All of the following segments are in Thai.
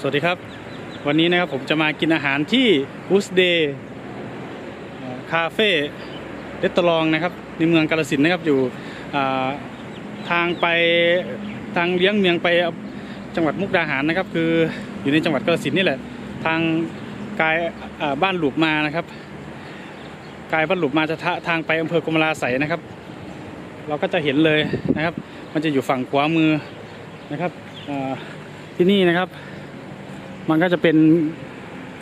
สวัสดีครับ วันนี้นะครับผมจะมากินอาหารที่บูสเดย์คาเฟ่เรสตอรองนะครับในเมืองกาลสินนะครับอยู่ทางไปทางเลี้ยงเมียงไปจังหวัดมุกดาหารนะครับ คืออยู่ในจังหวัดกาลสินนี่แหละ ทางกายบ้านหลุบมานะครับกายบ้านหลุบมาจะทางไปอำเภอกรมราไสยนะครับ เราก็จะเห็นเลยนะครับ มันจะอยู่ฝั่งขวามือนะครับที่นี่นะครับ มันก็จะเป็น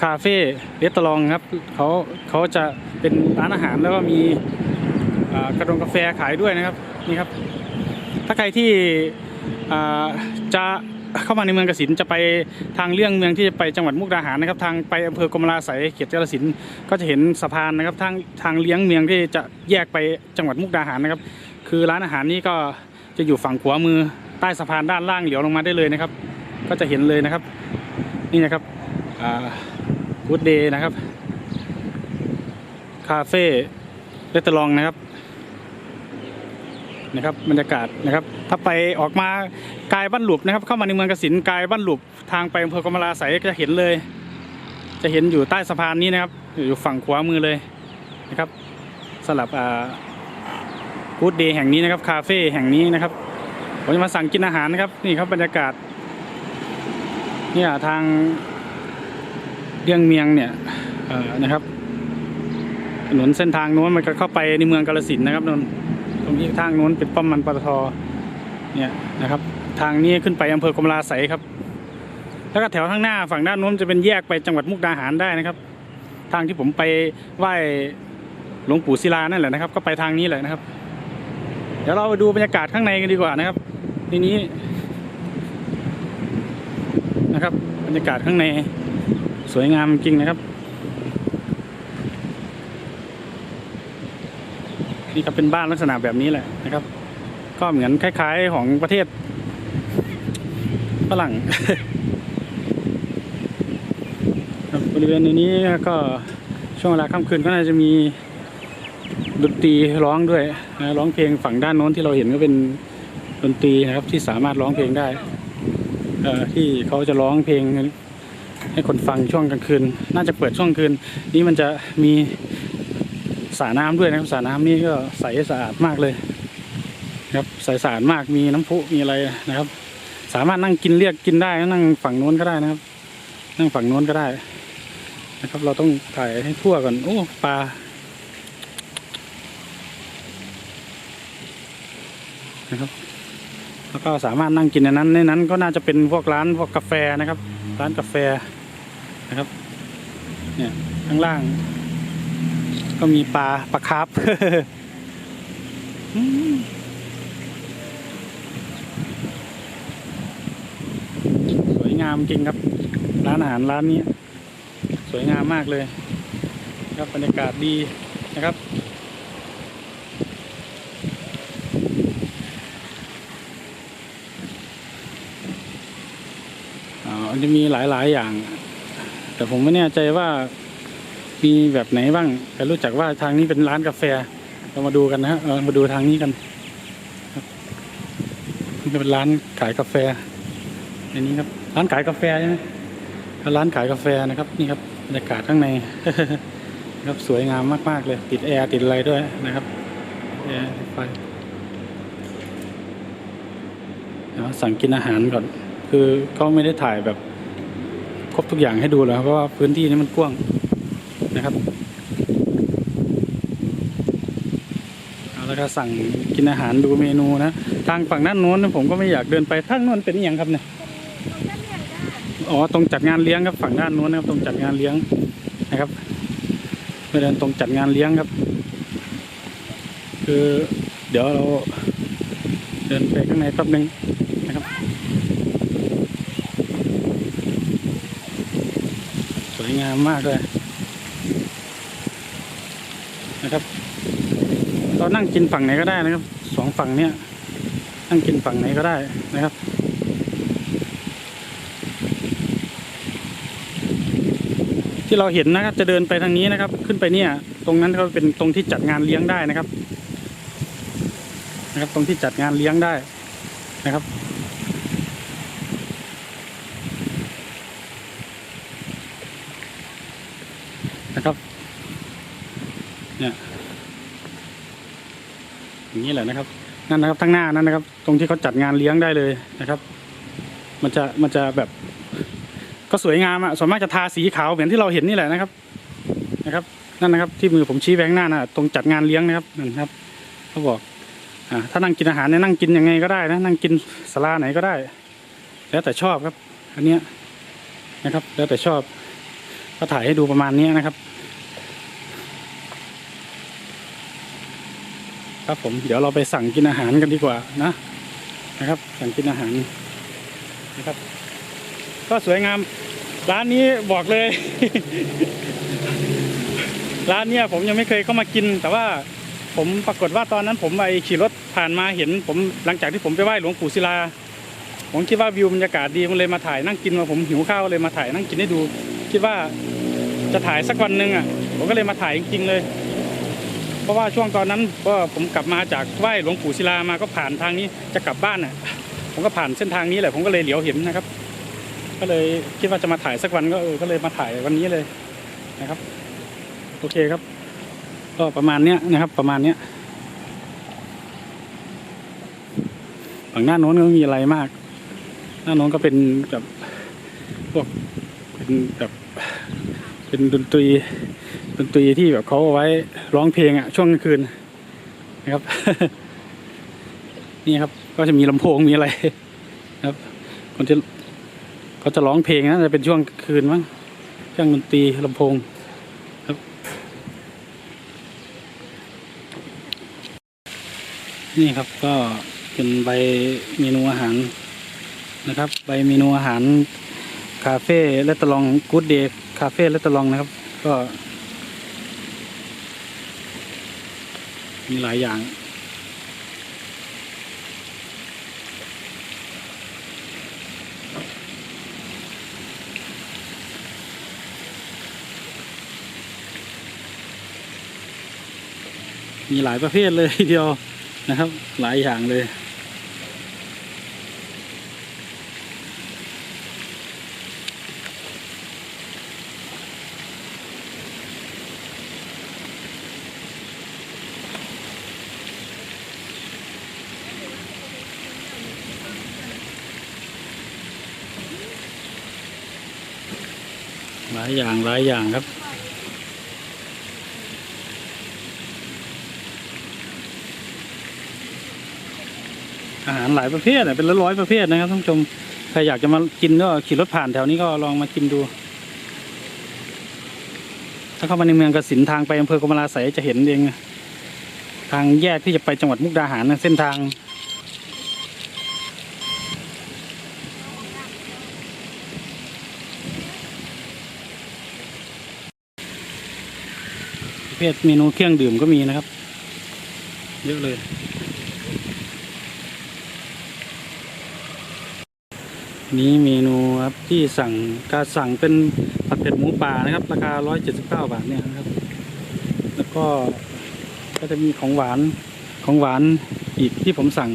คาเฟ่เรสตอรองครับเขาเขาจะเป็นร้านอาหารแล้วก็มีกระดงกาแฟขายด้วยนะครับนี่ครับ ถ้าใครที่จะเข้ามาในเมืองกสินจะไปทางเลี่ยงเมืองที่จะไปจังหวัดมุกดาหารนะครับ ทางไปอำเภอกรมราไสยเขตกาฬสินก็จะเห็นสะพานนะครับทางทางเลี้ยงเมืองที่จะแยกไปจังหวัดมุกดาหารนะครับ คือร้านอาหารนี้ก็จะอยู่ฝั่งขวามือใต้สะพานด้านล่างเหลียวลงมาได้เลยนะครับ ก็จะเห็นเลยนะครับ นี่นะครับกูดเดย์นะครับ คาเฟ่เรสตอรองนะครับ นะครับบรรยากาศนะครับ ถ้าไปออกมากายบ้านหลุบนะครับ เข้ามาในเมืองกสินกายบ้านหลุบทางไปอำเภอกมลาไสยจะเห็นเลย จะเห็นอยู่ใต้สะพานนี้นะครับ อยู่ฝั่งขวามือเลยนะครับสำหรับกูดเดย์แห่งนี้นะครับ คาเฟ่แห่งนี้นะครับผมจะมาสั่งกินอาหารนะครับ นี่ครับบรรยากาศ เนี่ยทางเลียงเมียงเนี่ยนะครับ ถนนเส้นทางโน้นมันก็เข้าไปในเมืองกาลสินนะครับนนตรงที่ทางโน้นเป็นป้อมมันปตทเนี่ยนะครับ ทางนี้ขึ้นไปอำเภอกมลาไสครับ แล้วก็แถวข้างหน้าฝั่งด้านโน้นจะเป็นแยกไปจังหวัดมุกดาหารได้นะครับ ทางที่ผมไปไหว้หลวงปู่ศิลานั่นแหละนะครับ ก็ไปทางนี้แหละนะครับ เดี๋ยวเราไปดูบรรยากาศข้างในกันดีกว่านะครับ ทีนี้ นะครับ บรรยากาศข้างในสวยงามจริงนะครับ นี่ก็เป็นบ้านลักษณะแบบนี้แหละนะครับ ก็เหมือนคล้ายๆของประเทศฝรั่งบริเวณในนี้ก็ช่วงเวลาค่ำคืนก็น่าจะมีดนตรีร้องด้วยนะร้องเพลงฝั่งด้านโน้นที่เราเห็นก็เป็นดนตรีนะครับที่สามารถร้องเพลงได้ ที่เขาจะร้องเพลงให้คนฟังช่วงกลางคืน น่าจะเปิดช่วงคืน นี้มันจะมีสระน้ำด้วยนะครับสระน้ำนี่ก็ใสสะอาดมากเลยครับใสสะอาดมากมีน้ำพุมีอะไรนะครับ สามารถนั่งกินเรียกกินได้นั่งฝั่งโน้นก็ได้นะครับ นั่งฝั่งโน้นก็ได้ นะครับ เราต้องถ่ายให้ทั่วก่อนโอ้ปลานะครับ แล้วก็สามารถนั่งกินในนั้นในนั้นก็น่าจะเป็นพวกร้านพวกกาแฟนะครับ ร้านกาแฟนะครับเนี่ยข้างล่าง ก็มีปลาปลาคาร์ฟสวยงามจริงครับ ร้านอาหารร้านนี้ สวยงามมากเลย ครับบรรยากาศดีนะครับ มันจะมีหลายๆอย่าง แต่ผมไม่แน่ใจว่ามีแบบไหนบ้างแต่รู้จักว่าทางนี้เป็นร้านกาแฟ เรามาดูกันนะฮะเรามาดูทางนี้กันเป็นร้านขายกาแฟในนี้ครับ ร้านขายกาแฟใช่ไหมร้านขายกาแฟนะครับ นี่ครับบรรยากาศข้างในครับสวยงามมาก ๆ เลย ติดแอร์ติดอะไรด้วยนะครับแอร์ไฟเดี๋ยวสั่งกินอาหารก่อน คือเขาไม่ได้ถ่ายแบบครบทุกอย่างให้ดูแล้วเพราะว่าพื้นที่นี้มันกว้างนะครับเอาแล้วก็สั่งกินอาหารดูเมนูนะ ทางฝั่งด้านโน้นผมก็ไม่อยากเดินไปทางโน้นเป็นอหย่างครับเนี่ยอ๋อตรงจัดงานเลี้ยงครับฝั่งด้านโน้นนะครับตรงจัดงานเลี้ยงนะครับไปเดินตรงจัดงานเลี้ยงครับ คือเดี๋ยวเราเดินไปข้างในแป๊บนึงนะครับ วยงามมากเลยนะครับ เรานั่งกินฝั่งไหนก็ได้นะครับสองฝั่งเนี้ยนั่งกินฝั่งไหนก็ได้นะครับที่เราเห็นนะครับจะเดินไปทางนี้นะครับ ขึ้นไปเนี่ย ตรงนั้นก็เป็นตรงที่จัดงานเลี้ยงได้นะครับ นะครับ ตรงที่จัดงานเลี้ยงได้นะครับ นะครับเนี่ยอย่าง นะครับ นั่นนะครับทั้งหน้านั่นนะครับ ตรงที่เขาจัดงานเลี้ยงได้เลยนะครับ มันจะมันจะแบบ ก็สวยงามอะส่วนมากจะทาสีขาวเหมือนที่เราเห็นนี่แหละนะครับนะครับนั่นนะครับ ที่มือผมชี้แบงหน้านะตรงจัดงานเลี้ยงนะครับนั่นครับเขาบอกอ่าถ้านั่งกินอาหารเนี่ยนั่งกินยังไงก็ได้นะนั่งกินสลาไหนก็ได้ แล้วแต่ชอบครับ อันเนี้ยนะครับ แล้วแต่ชอบก็ถ่ายให้ดูประมาณนี้นะครับ ครับผมเดี๋ยวเราไปสั่งกินอาหารกันดีกว่านะนะครับ สั่งกินอาหารนะครับ ก็สวยงาม ร้านนี้บอกเลย ร้านเนี้ยผมยังไม่เคยเข้ามากิน แต่ว่าผมปรากฏว่าตอนนั้นผมไปขี่รถผ่านมาเห็น ผมหลังจากที่ผมไปไหว้หลวงปู่ศิลา ผมคิดว่าวิวบรรยากาศดีมันเลยมาถ่ายนั่งกินมาผมหิวข้าวเลยมาถ่ายนั่งกินให้ดู คิดว่าจะถ่ายสักวันหนึ่งอะผมก็เลยมาถ่ายจริงๆเลย เพราะว่าช่วงตอนนั้นก็ผมกลับมาจากไหว้หลวงปู่ศิลามาก็ผ่านทางนี้จะกลับบ้านอะผมก็ผ่านเส้นทางนี้แหละผมก็เลยเหลียวเห็นนะครับ ก็เลยคิดว่าจะมาถ่ายสักวันก็เออก็เลยมาถ่ายวันนี้เลยนะครับ โอเคครับ ก็ประมาณเนี้ยนะครับ ประมาณเนี้ยฝั่งหน้าโน้นก็ม่มีอะไรมาก หน้าโน้นก็เป็นแบบพวกเป็นแบบเป็นดนตรี ดนตรีที่แบบเขาเอาไว้ร้องเพลงอะช่วงกลางคืนนะครับ นี่ครับ ก็จะมีลำโพงมีอะไรนะครับคนจะเขาจะร้องเพลงนะจะเป็นช่วงคืนมั้งเครื่องดนตรีลำโพงครับ นี่ครับก็เป็นใบเมนูอาหารนะครับ ใบเมนูอาหารคาเฟ่และตลองกู๊ดเดย์คาเฟ่และตลองนะครับ ก็ มีหลายอย่าง มีหลายประเภทเลยทีเดียวนะครับ หลายอย่างเลยายอย่างหลายอย่างครับ อาหารหลายประเภทเป็นร้อยๆประเภทนะครับท่านผู้ชมใครอยากจะมากินก็ขี่รถผ่านแถวนี้ก็ลองมากินดู ถ้าเข้ามาในเมืองกสินทางไปอำเภอกมลาไสยจะเห็นเอง ทางแยกที่จะไปจังหวัดมุกดาหารนะเส้นทาง ประเภทเมนูเครื่องดื่มก็มีนะครับ เยอะเลย นี้เมนูครับที่สั่งการสั่งเป็นผัดเผ็ดหมูป่านะครับ ราคา 179 บาทเนี่ยนะครับ แล้วก็ก็จะมีของหวานของหวานอีกที่ผมสั่ง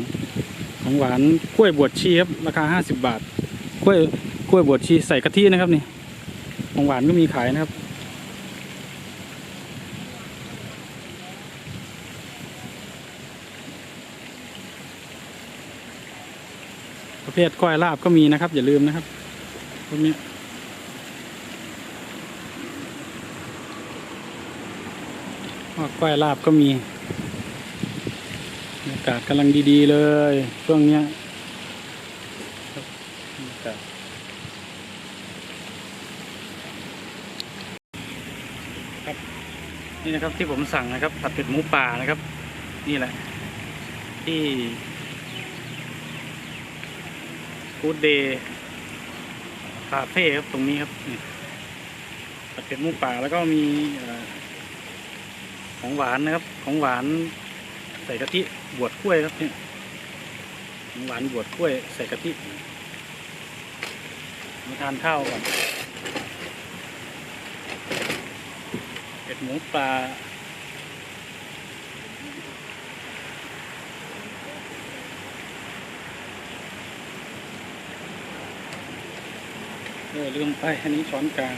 ของหวานกล้วยบวชชีครับราคา 50 บาทกล้วยกล้วยบวชชีใส่กะทินะครับนี่ของหวานก็มีขายนะครับ ประเภทก้อยลาบก็มีนะครับ อย่าลืมนะครับพวกนี้ก้อยลาบก็มีบรรยากาศกำลังดีๆเลย ช่วงเนี้ยครับบรรยากาศครับนี่นะครับที่ผมสั่งนะครับผัดเผ็ดหมูป่านะครับ นี่แหละที่ กูดเดย์คาเฟ่ครับตรงนี้ครับผัดเผ็ดหมูป่าแล้วก็มีของหวานนะครับ ของหวานใส่กะทิบวชกล้วยครับเนี่ยของหวานบวชกล้วยใส่กะทิมาทานข้าวก่อนเผ็ดหมูปลา อลืมไป อันนี้ช้อนกลาง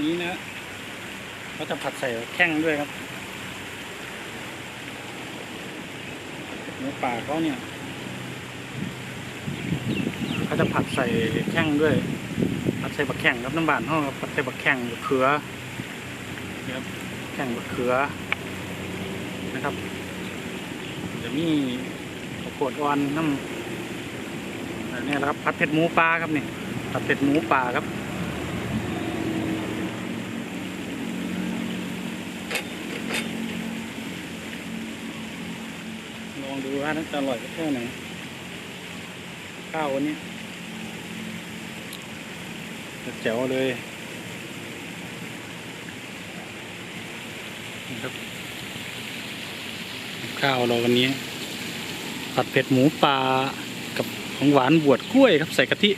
นี้นะเขาจะผัดใส่แข้งด้วยครับเนื้อป่าเขาเนี่ย เขาจะผัดใส่แข้งด้วยผัดใส่บักแข้งครับน้ำบานห้องผัดใส่บักแข้งบักเขือนี่ครับแข้งบักเขือนะครับเดี๋ยวมีข้าวโพดอ่อนน้ำนนี้แหละครับผัดเผ็ดหมูปลาครับนี่ผัดเผ็ดหมูป่าครับลองดูว่าน่าจะอร่อยแค่ไหนข้าววันนี้ แจ๋วเลยครับข้าวเราวันนี้ ผัดเผ็ดหมูปลากับของหวานบวชกล้วยครับใส่กะทิ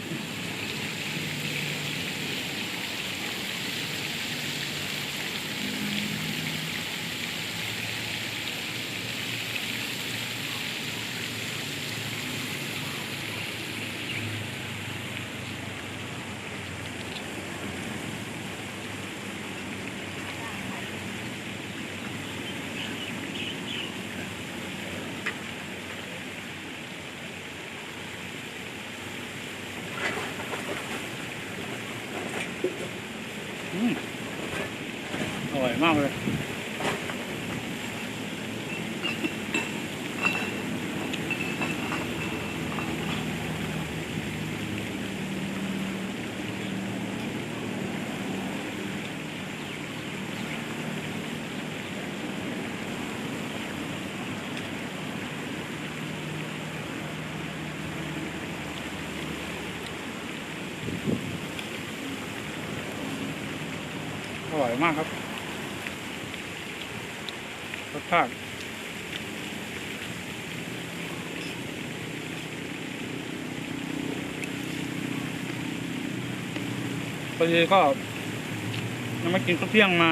อร่อยมากครับรสชาติพอดีก็ยังไม่กินข้าวเที่ยงมา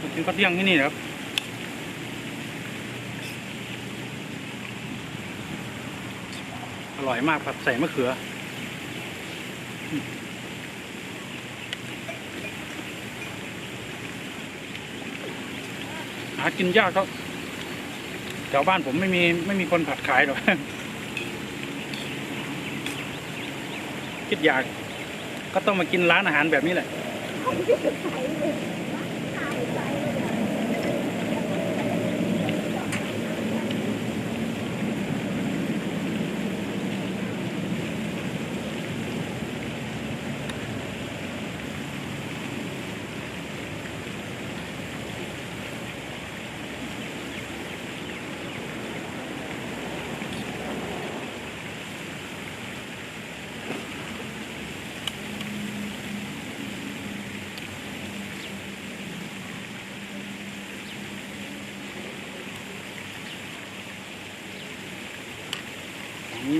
มากินข้าวเที่ยงที่นี่ครับอร่อยมากผัดใส่มะเขือ หากินยากครับแถวบ้านผมไม่มีไม่มีคนผัดขายหรอกคิดอยาก ก็ต้องมากินร้านอาหารแบบนี้แหละ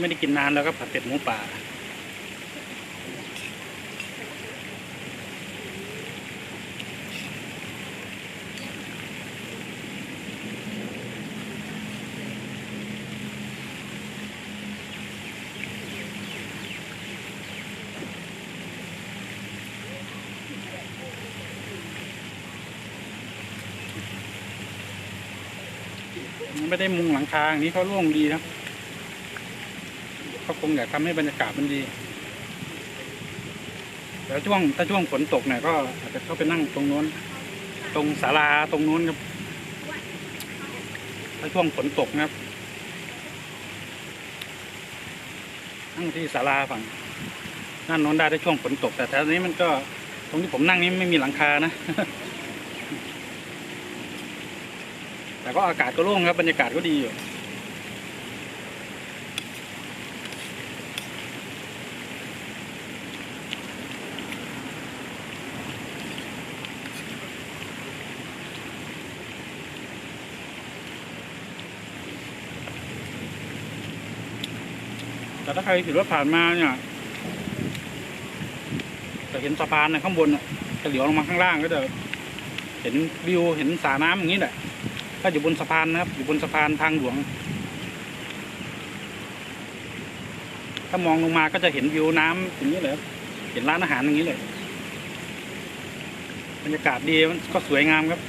ไม่ได้กินนานแล้วครับผัดเผ็ดหมูป่า ไม่ได้มุงหลังคาอย่างนี้เขาร่วงดีนะเขา คงอยากทำให้บรรยากาศมันดีแล้วช่วงถ้าช่วงฝนตกเนี่ยก็อาจจะเข้าไปนั่งตรงโน้น ตรงศาลาตรงโน้นครับ ถ้าช่วงฝนตกนะครับนั่งที่ศาลาฝั่งด้านโน้นได้ถ้าช่วงฝนตก แต่แถวนี้มันก็ตรงที่ผมนั่งนี้ไม่มีหลังคานะ แต่ก็อากาศก็โล่งครับบรรยากาศก็ดีอยู่ แต่ถ้าใครขี่รถผ่านมาเนี่ยจะเห็นสะพานในข้างบนจะเหลียวลงมาข้างล่างก็จะเห็นวิวเห็นสระน้ำอย่างนี้แหละก็อยู่บนสะพานนะครับ อยู่บนสะพานทางหลวง ถ้ามองลงมาก็จะเห็นวิวน้ำอย่างนี้เลยเห็นร้านอาหารอย่างนี้เลยบรรยากาศดีมันก็สวยงามครับ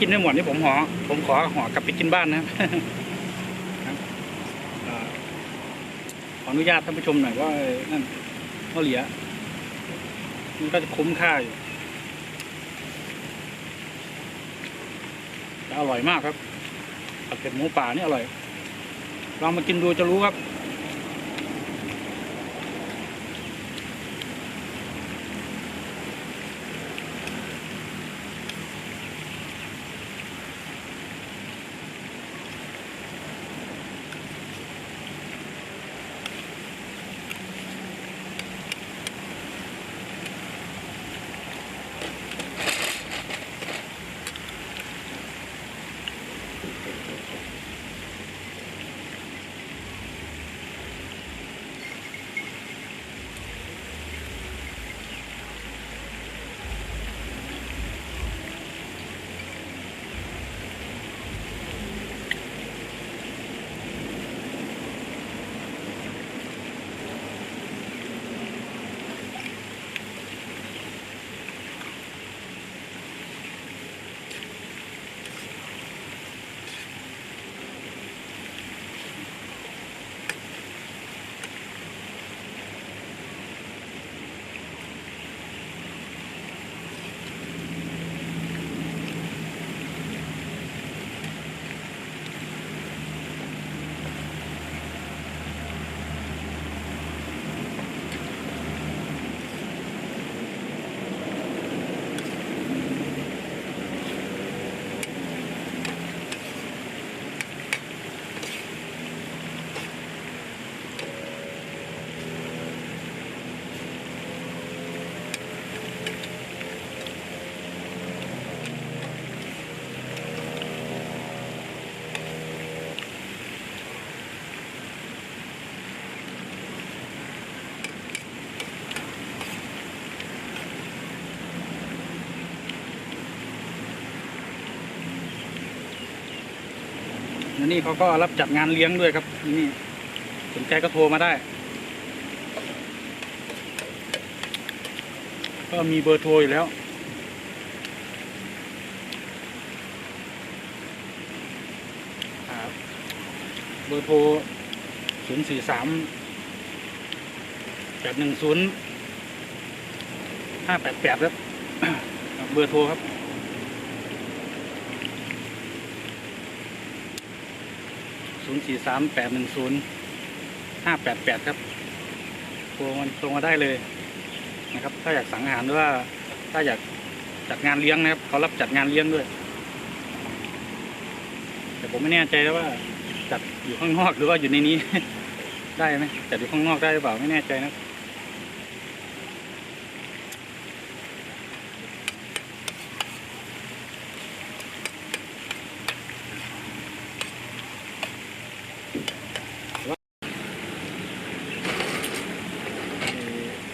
กินไม่หมดนี่ผมขอผมขอห่อกลับไปกินบ้านนะครับขออนุญาตท่านผู้ชมหน่อยว่านั่นเขาเหลียมันก็จะคุ้มค่าอยู่แต่อร่อยมากครับผัดเผ็ดหมูป่านี่อร่อยลองมากินดูจะรู้ครับ นี่เขาก็รับจัดงานเลี้ยงด้วยครับนี่สนใจก็โทรมาได้ ก็มีเบอร์โทรอยู่แล้ว เบอร์โทรศูนย์สี่สามแปดหนึ่งศูนย์ห้าแปดแปดครับ เบอร์โทรครับ ศูน ย์สี่สามแปดหนึ่งศูนย์ห้าแปดแปดครับโทรมันโทรมาได้เลยนะครับ ถ้าอยากสั่งอาหารหรือว่า ถ้าอยากจัดงานเลี้ยงนะครับ เขารับจัดงานเลี้ยงด้วย แต่ผมไม่แน่ใจแล้วว่า จัดอยู่ข้างนอกหรือว่าอยู่ในนี้ ได้ไหมจัดอยู่ข้างนอกได้หรือเปล่าไม่แน่ใจนะ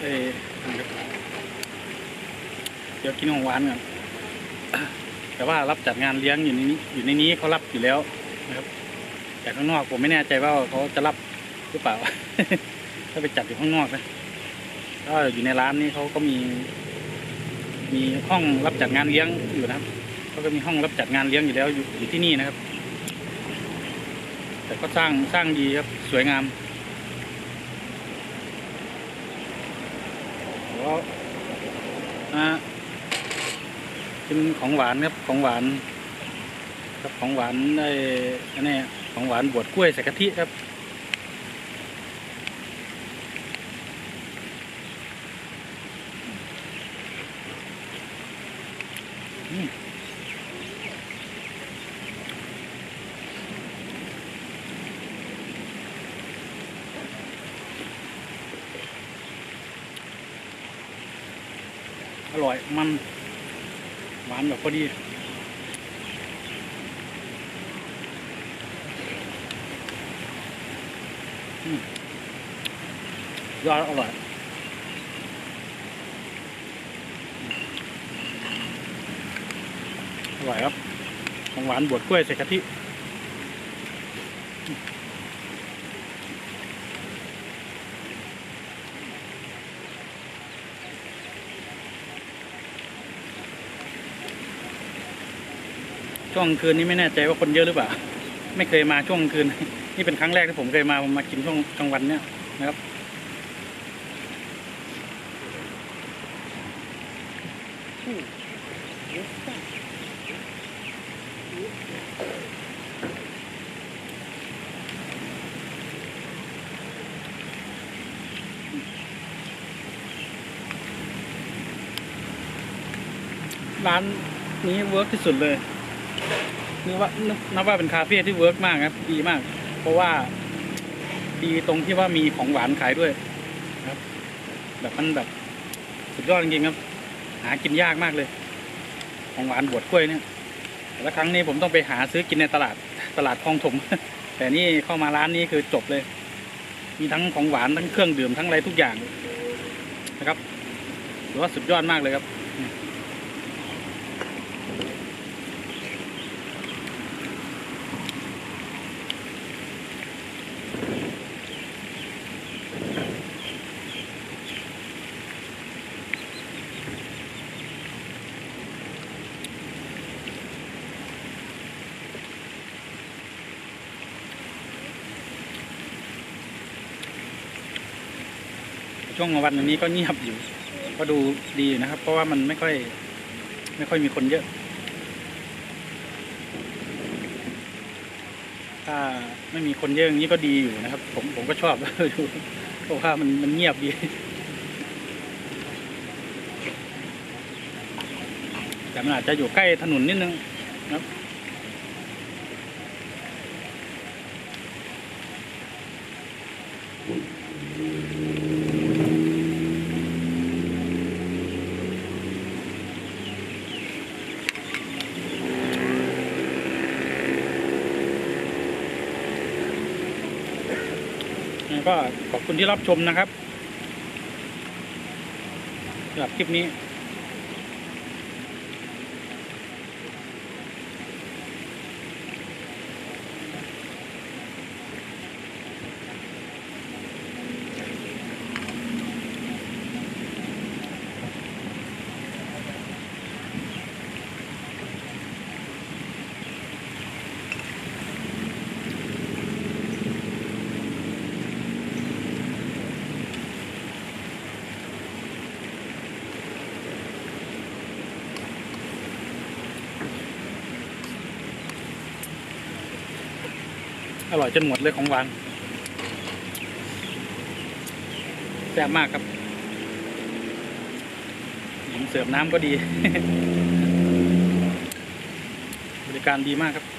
เออนะครับเดี๋ยวกินของหวานก่อนแต่ว่ารับจัดงานเลี้ยงอยู่ในนี้อยู่ในนี้เขารับอยู่แล้วนะครับ แต่ข้างนอกผมไม่แน่ใจว่าเขาจะรับหรือเปล่า ถ้าไปจัดอยู่ข้างนอกนะก็อยู่ในร้านนี้เขาก็มี มีห้องรับจัดงานเลี้ยงอยู่นะครับเขาก็มีห้องรับจัดงานเลี้ยงอยู่แล้วอยู่อยู่ที่นี่นะครับ แต่ก็สร้างสร้างดีครับสวยงามแล้วอ่า็นของหวานครับของหวานครับของหวานได้อันนี้ของหวานบวชกล้วยใส่กะทิครับอร่อยมัน หวานแบบพอดีอยอดอร่อยอร่อยครับของหวานบวชกล้วยใส่กะทิ ช่วงคืนนี้ไม่แน่ใจว่าคนเยอะหรือเปล่า ไม่เคยมาช่วงกลางคืน นี่เป็นครั้งแรกที่ผมเคยมาผมมากินช่วงกลางวันเนี่ยนะครับ ร้านนี้เวิร์กที่สุดเลย นึกว่านับว่าเป็นคาเฟ่ที่เวิร์กมากครับ ดีมาก เพราะว่าดีตรงที่ว่ามีของหวานขายด้วยครับ แบบมันแบบสุดยอดจริงๆครับ หากินยากมากเลย ของหวานบวชกล้วยเนี่ยแต่ละครั้งนี้ผมต้องไปหาซื้อกินในตลาดตลาดคลองถม แต่นี่เข้ามาร้านนี้คือจบเลย มีทั้งของหวานทั้งเครื่องดื่มทั้งอะไรทุกอย่างนะครับถือว่าสุดยอดมากเลยครับ ช่วงวันนี้ก็เงียบอยู่ ก็ดูดีอยู่นะครับ เพราะว่ามันไม่ค่อย ไม่ค่อยมีคนเยอะ ถ้าไม่มีคนเยอะอย่างนี้ก็ดีอยู่นะครับ ผมผมก็ชอบดูเพราะว่ามันมันเงียบดีแต่มันอาจจะอยู่ใกล้ถนนนิดนึงนะครับ ก็ขอบคุณที่รับชมนะครับสำหรับคลิปนี้ อร่อยจนหมดเลยของหวานแซ่บมากครับหญิงเสิร์ฟน้ำก็ดี บริการดีมากครับ